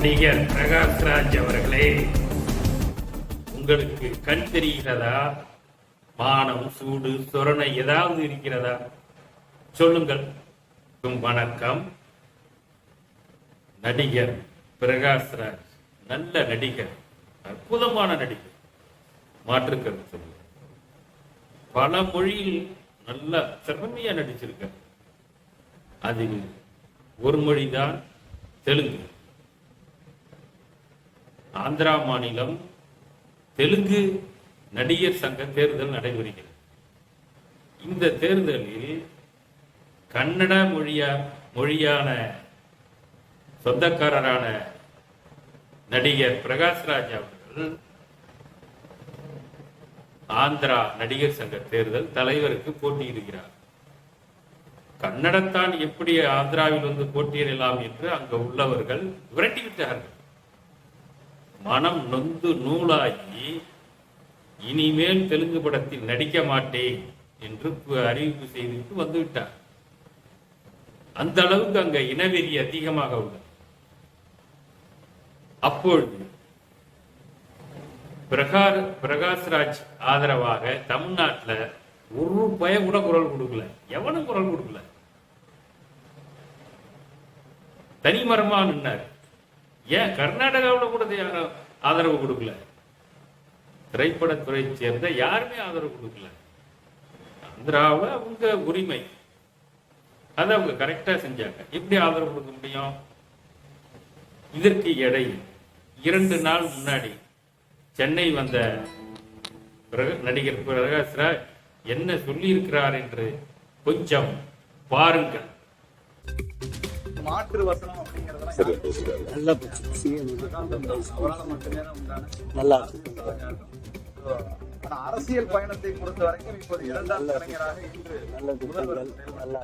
நடிகர் பிரகாஷ்ராஜ் அவர்களே உங்களுக்கு கண் தெரிகிறதா? பானம் சூடு சொரணை ஏதாவது இருக்கிறதா? சொல்லுங்கள். வணக்கம். நடிகர் பிரகாஷ்ராஜ் நல்ல நடிகர் அற்புதமான நடிகர். மாற்றுக்கரு கருத்து பல மொழியில் நல்ல திறமையா நடிச்சிருக்கார். அதில் ஒரு மொழிதான் தெலுங்கு. ஆந்திரா மாநிலம் தெலுங்கு நடிகர் சங்க தேர்தல் நடைபெறுகிறது. இந்த தேர்தலில் கன்னட மொழியா மொழியான சொந்தக்காரரான நடிகர் பிரகாஷ்ராஜ் அவர்கள் ஆந்திரா நடிகர் சங்க தேர்தல் தலைவருக்கு போட்டியிடுகிறார். கன்னடத்தான் எப்படி ஆந்திராவில் வந்து போட்டியிடலாம் என்று அங்கு உள்ளவர்கள் விரட்டி விட்டார்கள். மனம் நொந்து நூலாகி இனிமேல் தெலுங்கு படத்தில் நடிக்க மாட்டேன் என்று அறிவிப்பு செய்துவிட்டு வந்துவிட்டார். அந்த அளவுக்கு அங்க இனவெறி அதிகமாக உள்ளது. அப்பொழுது பிரகார் பிரகாஷ்ராஜ் ஆதரவாக தமிழ்நாட்டுல ஒரு பய கூட குரல் கொடுக்கல. எவனும் குரல் கொடுக்கல. தனிமரமா நின்னார். ஏன் கர்நாடகாவில் கூட யாரும் ஆதரவு கொடுக்கல? திரைப்படத்துறை சேர்ந்த யாருமே ஆதரவு கொடுக்கல. ஆந்திராவில் அவங்க உரிமை. அதை அவங்க கரெக்டா செஞ்சாங்க. எப்படி ஆதரவு கொடுக்க முடியும்? இதற்கு இடையில் இரண்டு நாள் முன்னாடி சென்னை வந்த பிரக- நடிகர் பிரகாஷ்ராஜ் என்ன சொல்லியிருக்கிறார் என்று கொஞ்சம் பாருங்கள். மாற்று வசனம் அப்படிங்கறதெல்லாம் நல்லா போச்சு. அவரால மட்டுமே உண்டான நல்லா ஆனா அரசியல் பயணத்தை பொறுத்த வரைக்கும் இப்போது இரண்டாம் கலைஞராக இன்று நல்ல திட்டங்கள். நல்லா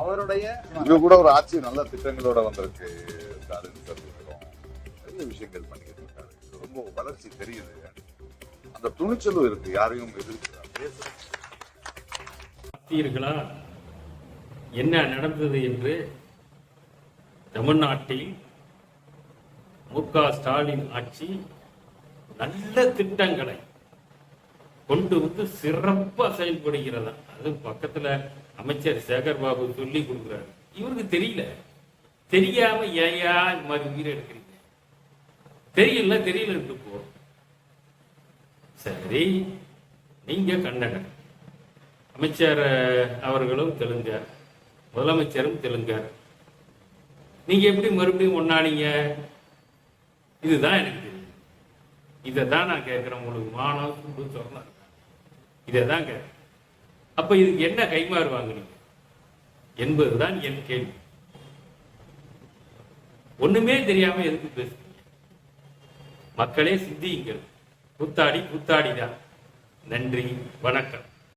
அவருடைய இங்க கூட ஒரு ஆட்சி நல்ல திட்டங்களோட வந்திருக்கு. நிறைய விஷயங்கள் பண்ணிக்கிட்டு இருக்காரு. இது ரொம்ப வளர்ச்சி தெரியுது. அந்த துணிச்சலும் இருக்கு. யாரையும் எதிர்க்கிறார் என்ன நடந்தது என்று தமிழ்நாட்டில் மு க ஸ்டாலின் ஆட்சி நல்ல திட்டங்களை கொண்டு வந்து சிறப்பா செயல்படுகிறதா? அது பக்கத்துல அமைச்சர் சேகர் பாபு சொல்லி கொடுக்குறாரு. இவருக்கு தெரியல. தெரியாம ஏயா இந்த மாதிரி உயிரை எடுக்கிறீங்க. தெரியல தெரியல இருந்து போறோம் சரி நீங்க கன்னடம் அமைச்சர் அவர்களும் தெலுங்கார். முதலமைச்சரும் தெலுங்கார். நீங்க எப்படி மறுபடியும் ஒன்னானீங்க இதுதான் எனக்கு தெரியும். இதை தான் நான் கேட்கிறேன் உங்களுக்கு. மானம் சுடு சொல்லலாம் இதை தான் கேட்குறேன். அப்ப இதுக்கு என்ன கைமாறு வாங்குறீங்க என்பதுதான் என் கேள்வி. ஒண்ணுமே தெரியாம எதுக்கு பேசுறீங்க? மக்களே சிந்தியுங்கள் கூத்தாடி கூத்தாடிதான். நன்றி வணக்கம்.